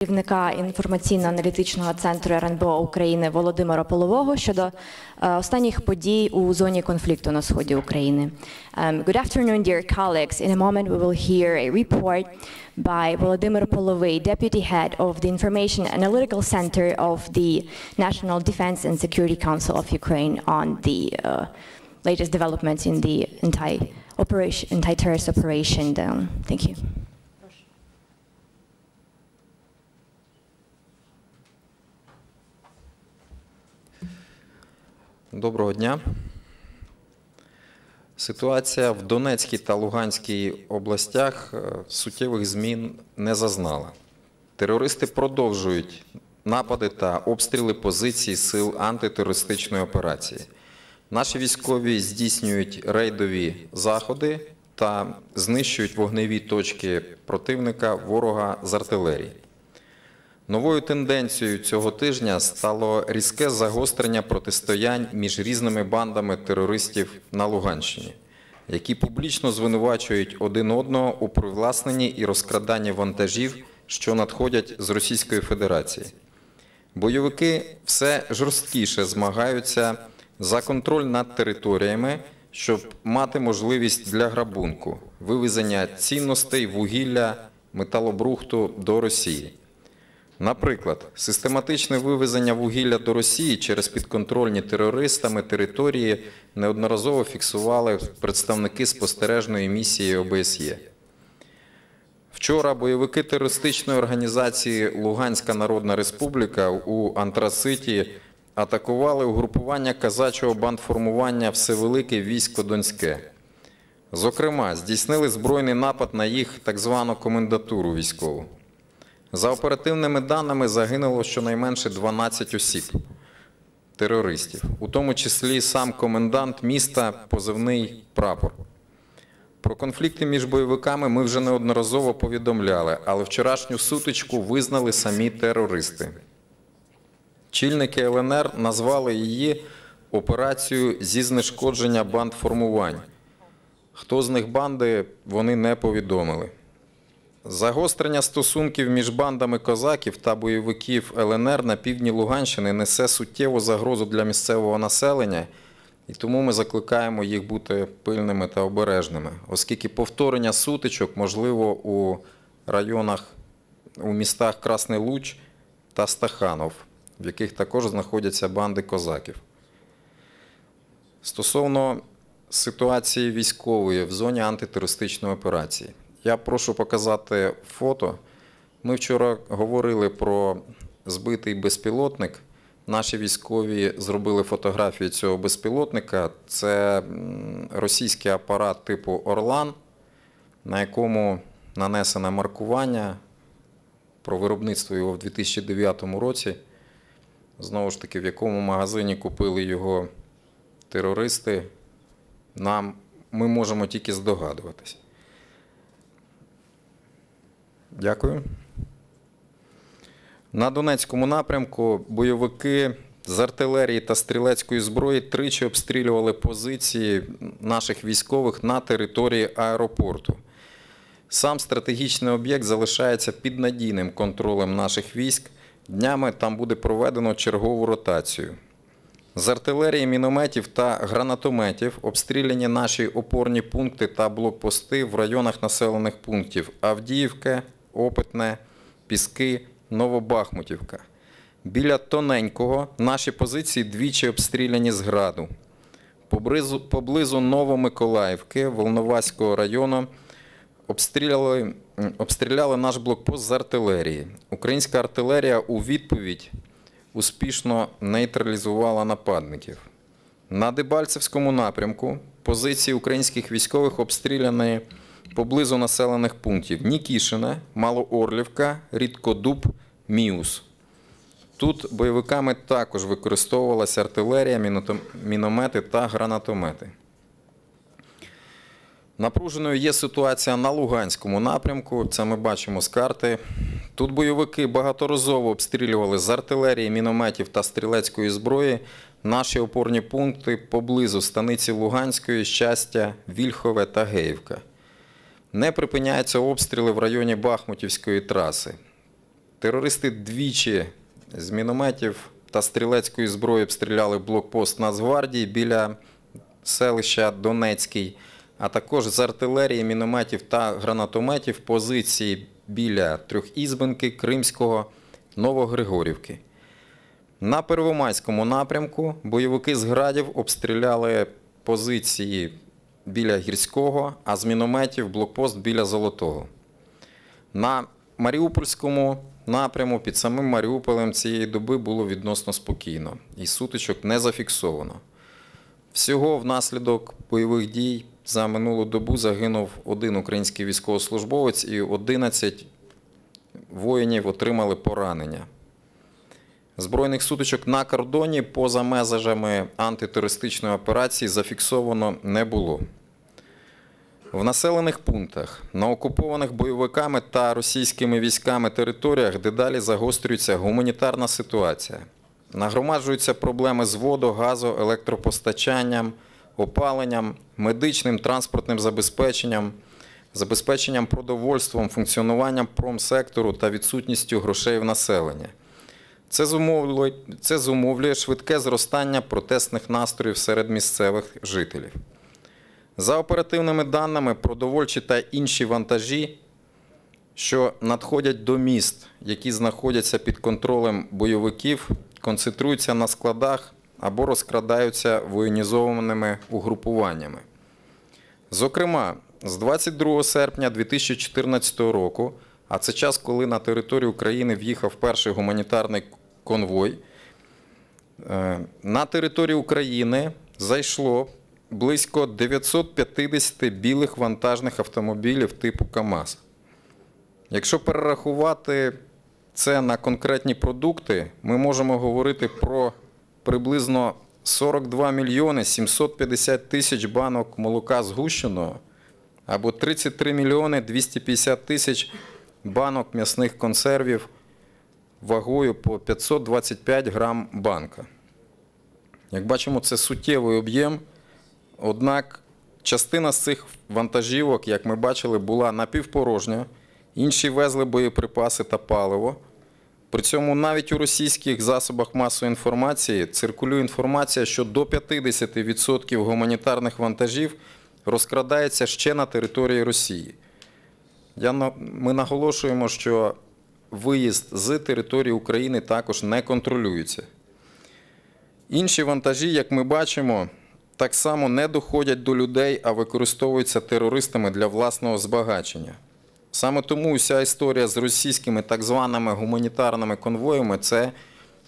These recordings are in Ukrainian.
керівника інформаційно-аналітичного центру РНБО України Володимира Полового щодо е, останніх подій у зоні конфлікту на сході України. Um, Good afternoon, dear colleagues. In a moment, we will hear a report by Volodymyr Polovy, Deputy Head of the Information Analytical Center of the National Defense and Security Council of Ukraine on the uh, latest developments in the anti-operation, anti-terrorist operation. Um, Thank you. Доброго дня. Ситуація в Донецькій та Луганській областях е, суттєвих змін не зазнала. Терористи продовжують напади та обстріли позицій сил антитерористичної операції. Наші військові здійснюють рейдові заходи та знищують вогневі точки противника ворога з артилерії. Новою тенденцією цього тижня стало різке загострення протистоянь між різними бандами терористів на Луганщині, які публічно звинувачують один одного у привласненні і розкраданні вантажів, що надходять з Російської Федерації. Бойовики все жорсткіше змагаються за контроль над територіями, щоб мати можливість для грабунку, вивезення цінностей, вугілля, металобрухту до Росії. Наприклад, систематичне вивезення вугілля до Росії через підконтрольні терористами території неодноразово фіксували представники спостережної місії ОБСЄ. Вчора бойовики терористичної організації Луганська Народна Республіка у Антраситі атакували угрупування казачого бандформування Всевелике військо Донське. Зокрема, здійснили збройний напад на їх так звану комендатуру військову. За оперативними даними загинуло щонайменше 12 осіб терористів, у тому числі сам комендант міста позивний прапор. Про конфлікти між бойовиками ми вже неодноразово повідомляли, але вчорашню сутичку визнали самі терористи. Чільники ЛНР назвали її операцією зі знешкодження бандформувань. Хто з них банди, вони не повідомили. Загострення стосунків між бандами козаків та бойовиків ЛНР на півдні Луганщини несе суттєву загрозу для місцевого населення, і тому ми закликаємо їх бути пильними та обережними, оскільки повторення сутичок можливо у районах, у містах Красний Луч та Стаханов, в яких також знаходяться банди козаків. Стосовно ситуації військової в зоні антитерористичної операції. Я прошу показати фото. Ми вчора говорили про збитий безпілотник. Наші військові зробили фотографію цього безпілотника. Це російський апарат типу Орлан, на якому нанесене маркування про виробництво його в 2009 році. Знову ж таки, в якому магазині купили його терористи, нам ми можемо тільки здогадуватись. Дякую. На Донецькому напрямку бойовики з артилерії та стрілецької зброї тричі обстрілювали позиції наших військових на території аеропорту. Сам стратегічний об'єкт залишається під надійним контролем наших військ. Днями там буде проведено чергову ротацію. З артилерії, мінометів та гранатометів обстріляні наші опорні пункти та блокпости в районах населених пунктів Авдіївка, Опитне, Піски, Новобахмутівка. Біля Тоненького наші позиції двічі обстріляні з граду. Поблизу, поблизу Новомиколаївки, Волноваського району, обстріляли, обстріляли наш блокпост з артилерії. Українська артилерія у відповідь успішно нейтралізувала нападників. На Дебальцевському напрямку позиції українських військових обстріляні поблизу населених пунктів Нікішине, Малоорлівка, Рідкодуб, Міус. Тут бойовиками також використовувалася артилерія, міномети та гранатомети. Напруженою є ситуація на Луганському напрямку. Це ми бачимо з карти. Тут бойовики багаторазово обстрілювали з артилерії, мінометів та стрілецької зброї наші опорні пункти поблизу станиці Луганської, Щастя, Вільхове та Геївка. Не припиняються обстріли в районі Бахмутівської траси. Терористи двічі з мінометів та стрілецької зброї обстріляли блокпост Нацгвардії біля селища Донецький, а також з артилерії, мінометів та гранатометів позиції біля Трьохізбенки, Кримського, Новогригорівки. На Первомайському напрямку бойовики з градів обстріляли позиції біля Гірського, а з мінометів блокпост біля Золотого. На Маріупольському напряму під самим Маріуполем цієї доби було відносно спокійно і сутичок не зафіксовано. Всього внаслідок бойових дій за минулу добу загинув один український військовослужбовець і 11 воїнів отримали поранення. Збройних сутичок на кордоні поза межами антитерористичної операції зафіксовано не було. В населених пунктах, на окупованих бойовиками та російськими військами територіях дедалі загострюється гуманітарна ситуація. Нагромаджуються проблеми з водо, газо, електропостачанням, опаленням, медичним транспортним забезпеченням, забезпеченням продовольством, функціонуванням промсектору та відсутністю грошей в населення. Це зумовлює, це зумовлює швидке зростання протестних настроїв серед місцевих жителів. За оперативними даними, продовольчі та інші вантажі, що надходять до міст, які знаходяться під контролем бойовиків, концентруються на складах або розкрадаються воєнізованими угрупуваннями. Зокрема, з 22 серпня 2014 року, а це час, коли на територію України в'їхав перший гуманітарний конвой, е, на територію України зайшло близько 950 білих вантажних автомобілів типу КАМАЗ. Якщо перерахувати це на конкретні продукти, ми можемо говорити про приблизно 42 мільйони 750 тисяч банок молока згущеного або 33 мільйони 250 тисяч банок м'ясних консервів вагою по 525 грам банка. Як бачимо, це суттєвий об'єм. Однак частина з цих вантажівок, як ми бачили, була напівпорожня, інші везли боєприпаси та паливо. При цьому навіть у російських засобах масової інформації циркулює інформація, що до 50% гуманітарних вантажів розкрадається ще на території Росії. Я, ми наголошуємо, що виїзд з території України також не контролюється. Інші вантажі, як ми бачимо, так само не доходять до людей, а використовуються терористами для власного збагачення. Саме тому вся історія з російськими так званими гуманітарними конвоями це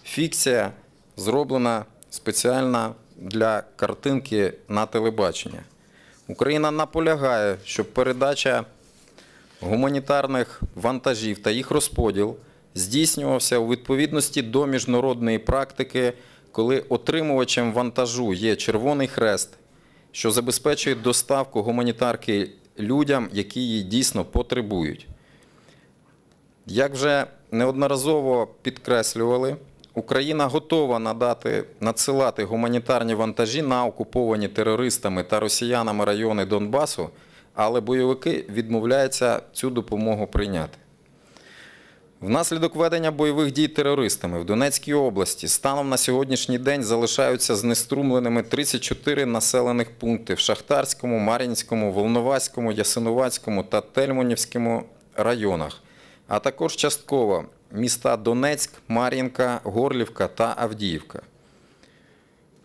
фікція, зроблена спеціально для картинки на телебачення. Україна наполягає, щоб передача гуманітарних вантажів та їх розподіл здійснювався у відповідності до міжнародної практики, коли отримувачем вантажу є Червоний Хрест, що забезпечує доставку гуманітарки людям, які її дійсно потребують. Як вже неодноразово підкреслювали, Україна готова надати, надсилати гуманітарні вантажі на окуповані терористами та росіянами райони Донбасу, але бойовики відмовляються цю допомогу прийняти. Внаслідок ведення бойових дій терористами в Донецькій області станом на сьогоднішній день залишаються знеструмленими 34 населених пункти в Шахтарському, Мар'їнському, Волноваському, Ясинувацькому та Тельмонівському районах, а також частково міста Донецьк, Мар'їнка, Горлівка та Авдіївка.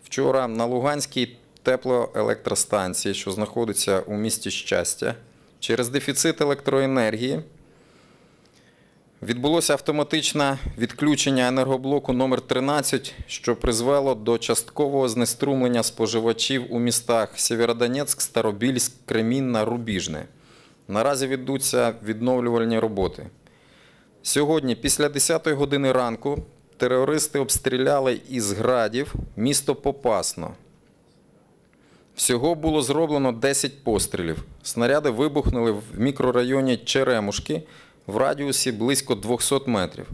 Вчора на Луганській теплоелектростанції, що знаходиться у місті Щастя, через дефіцит електроенергії Відбулося автоматичне відключення енергоблоку номер 13, що призвело до часткового знеструмлення споживачів у містах Сєвєродонецьк, Старобільськ, Кремінна, Рубіжне. Наразі ведуться відновлювальні роботи. Сьогодні, після 10 години ранку, терористи обстріляли із градів місто Попасно. Всього було зроблено 10 пострілів. Снаряди вибухнули в мікрорайоні Черемушки в радіусі близько 200 метрів.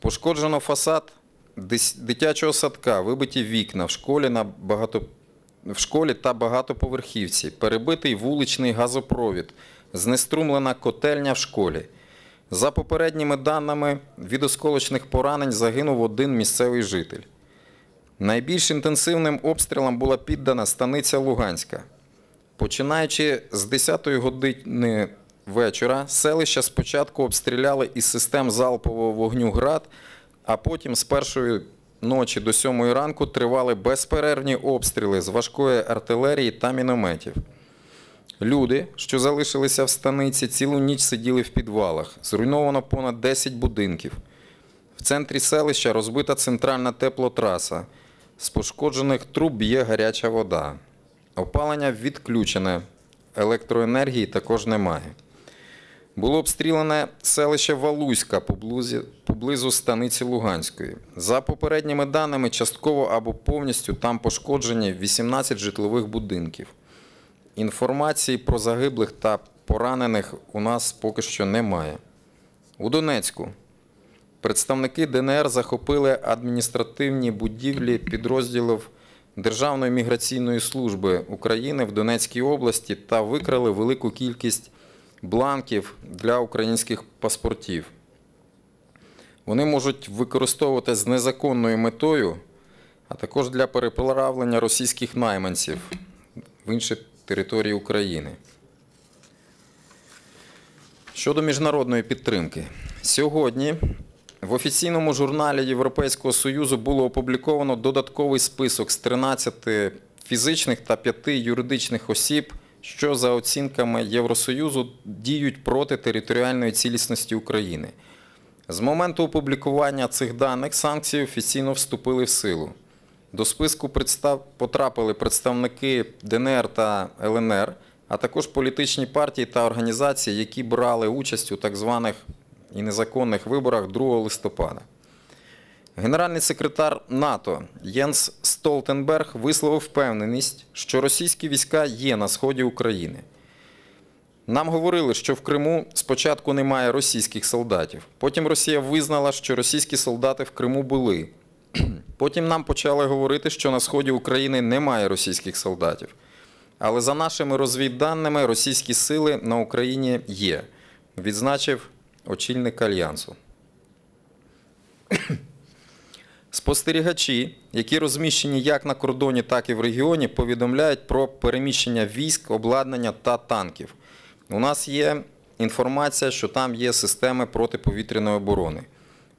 Пошкоджено фасад дитячого садка, вибиті вікна в школі, на багато... в школі та багатоповерхівці, перебитий вуличний газопровід, знеструмлена котельня в школі. За попередніми даними, від осколочних поранень загинув один місцевий житель. Найбільш інтенсивним обстрілам була піддана станиця Луганська. Починаючи з 10-ї години вечора, селища спочатку обстріляли із систем залпового вогню град, а потім з першої ночі до 7 ранку тривали безперервні обстріли з важкої артилерії та мінометів. Люди, що залишилися в станиці, цілу ніч сиділи в підвалах. Зруйновано понад 10 будинків. В центрі селища розбита центральна теплотраса. З пошкоджених труб б'є гаряча вода. Опалення відключене, електроенергії також немає. Було обстріляне селище Валуська поблизу станиці Луганської. За попередніми даними, частково або повністю там пошкоджені 18 житлових будинків. Інформації про загиблих та поранених у нас поки що немає. У Донецьку представники ДНР захопили адміністративні будівлі підрозділів Державної міграційної служби України в Донецькій області та викрали велику кількість бланків для українських паспортів. Вони можуть використовуватися з незаконною метою, а також для переправлення російських найманців в інші території України. Щодо міжнародної підтримки, сьогодні в офіційному журналі Європейського Союзу було опубліковано додатковий список з 13 фізичних та 5 юридичних осіб, що за оцінками Євросоюзу діють проти територіальної цілісності України. З моменту опублікування цих даних санкції офіційно вступили в силу. До списку представ... потрапили представники ДНР та ЛНР, а також політичні партії та організації, які брали участь у так званих і незаконних виборах 2 листопада. Генеральний секретар НАТО Єнс Столтенберг висловив впевненість, що російські війська є на сході України. Нам говорили, що в Криму спочатку немає російських солдатів. Потім Росія визнала, що російські солдати в Криму були. Потім нам почали говорити, що на сході України немає російських солдатів. Але за нашими розвідданими, російські сили на Україні є, відзначив очільник Альянсу. Спостерігачі, які розміщені як на кордоні, так і в регіоні, повідомляють про переміщення військ, обладнання та танків. У нас є інформація, що там є системи протиповітряної оборони.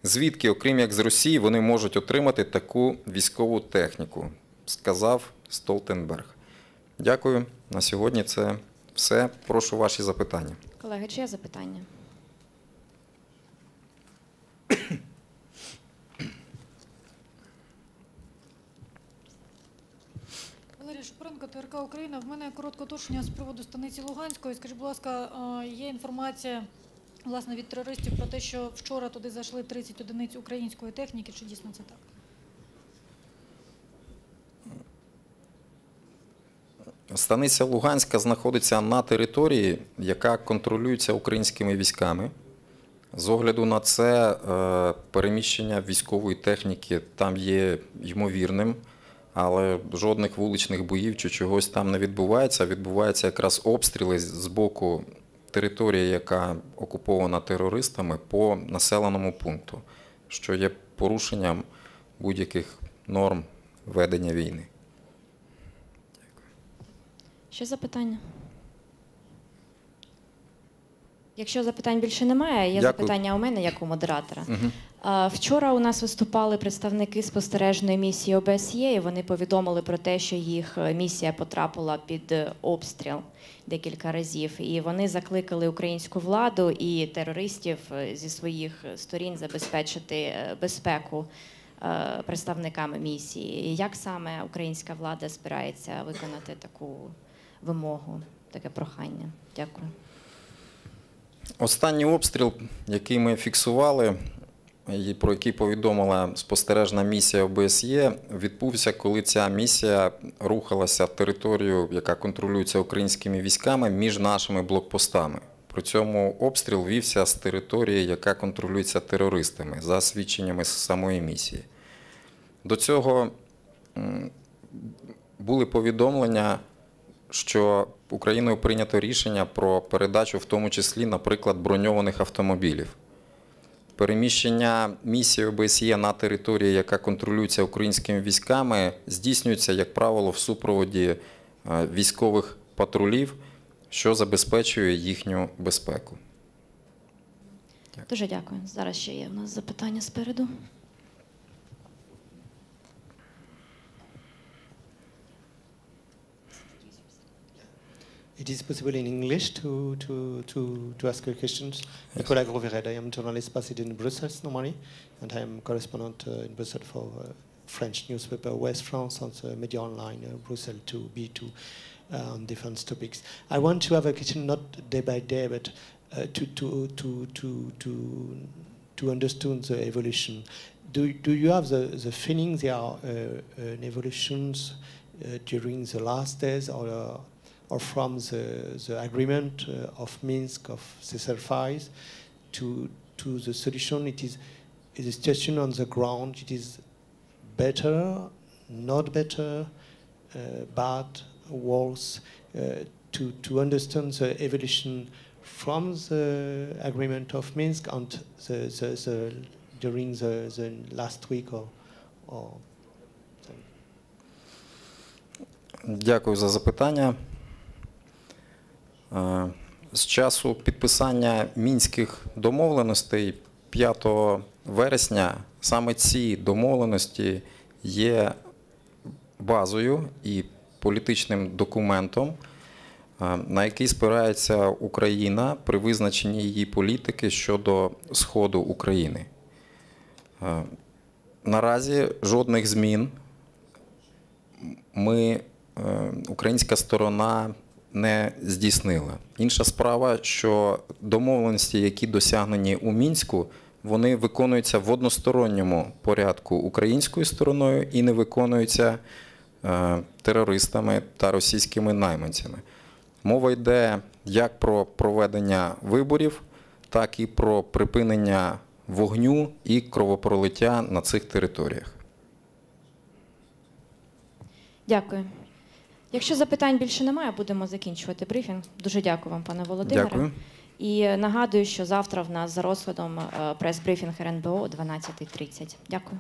Звідки, окрім як з Росії, вони можуть отримати таку військову техніку, сказав Столтенберг. Дякую. На сьогодні це все. Прошу ваші запитання. Колеги, чи є запитання? Валерія ТРК Україна. В мене коротке уточнення з приводу станиці Луганської. Скажіть, будь ласка, е, є інформація власне від терористів про те, що вчора туди зайшли 30 одиниць української техніки. Чи дійсно це так? Станиця Луганська знаходиться на території, яка контролюється українськими військами. З огляду на це е, переміщення військової техніки там є ймовірним, але жодних вуличних боїв чи чогось там не відбувається. Відбуваються якраз обстріли з- боку території, яка окупована терористами по населеному пункту, що є порушенням будь-яких норм ведення війни. Ще запитання? Якщо запитань більше немає, є Дякую. запитання у мене як у модератора. А, Вчора у нас виступали представники спостережної місії ОБСЄ, і вони повідомили про те, що їх е, місія потрапила під е, обстріл декілька разів. І вони закликали українську владу і терористів е, зі своїх сторін забезпечити безпеку представниками місії. І Як саме українська влада збирається виконати таку вимогу, таке прохання? Дякую. Останній обстріл, який ми фіксували, і про який повідомила спостережна місія ОБСЄ, відбувся, коли ця місія рухалася територію, яка контролюється українськими військами, між нашими блокпостами. При цьому обстріл вівся з території, яка контролюється терористами, за свідченнями самої місії. До цього були повідомлення, що Україною прийнято рішення про передачу, в тому числі, наприклад, броньованих автомобілів. Переміщення місії ОБСЄ на території, яка контролюється українськими військами, здійснюється, як правило, в супроводі е, військових патрулів, що забезпечує їхню безпеку. Дуже дякую. Зараз ще є у нас запитання спереду. It is possible in English to, to, to, to ask your questions. Nicolas Grovered, I am a journalist based in Brussels normally, and I am correspondent uh, in Brussels for uh, French newspaper West France and the Media Online uh, Brussels 2 B2 uh, on defense topics. I want to have a question not day by day, but uh, to, to, to, to, to, to understand the evolution. Do, do you have the, the feeling there are uh, uh, evolutions uh, during the last days or uh, or from the, the agreement uh, of Minsk of cessation to to the solution. It is is a situation on the ground. It is better, not better, uh, bad, worse. Uh, to to understand the evolution from the agreement of Minsk and the, the, the during the, the last week or or. Дякую за запитання. Е, З часу підписання мінських домовленостей 5 вересня саме ці домовленості є базою і політичним документом, е, на який спирається Україна при визначенні її політики щодо Сходу України. Е, Наразі жодних змін ми, українська сторона не здійснила. Інша справа, що домовленості, які досягнені у мінську, вони виконуються в односторонньому порядку українською стороною і не виконуються е, терористами та російськими найманцями. Мова йде як про проведення виборів, так і про припинення вогню і кровопролиття на цих територіях. Дякую. Якщо запитань більше немає, будемо закінчувати брифінг. Дуже дякую вам, пане Володимире. Дякую. І нагадую, що завтра в нас за розкладом е, прес-брифінг РНБО о 12.30. Дякую.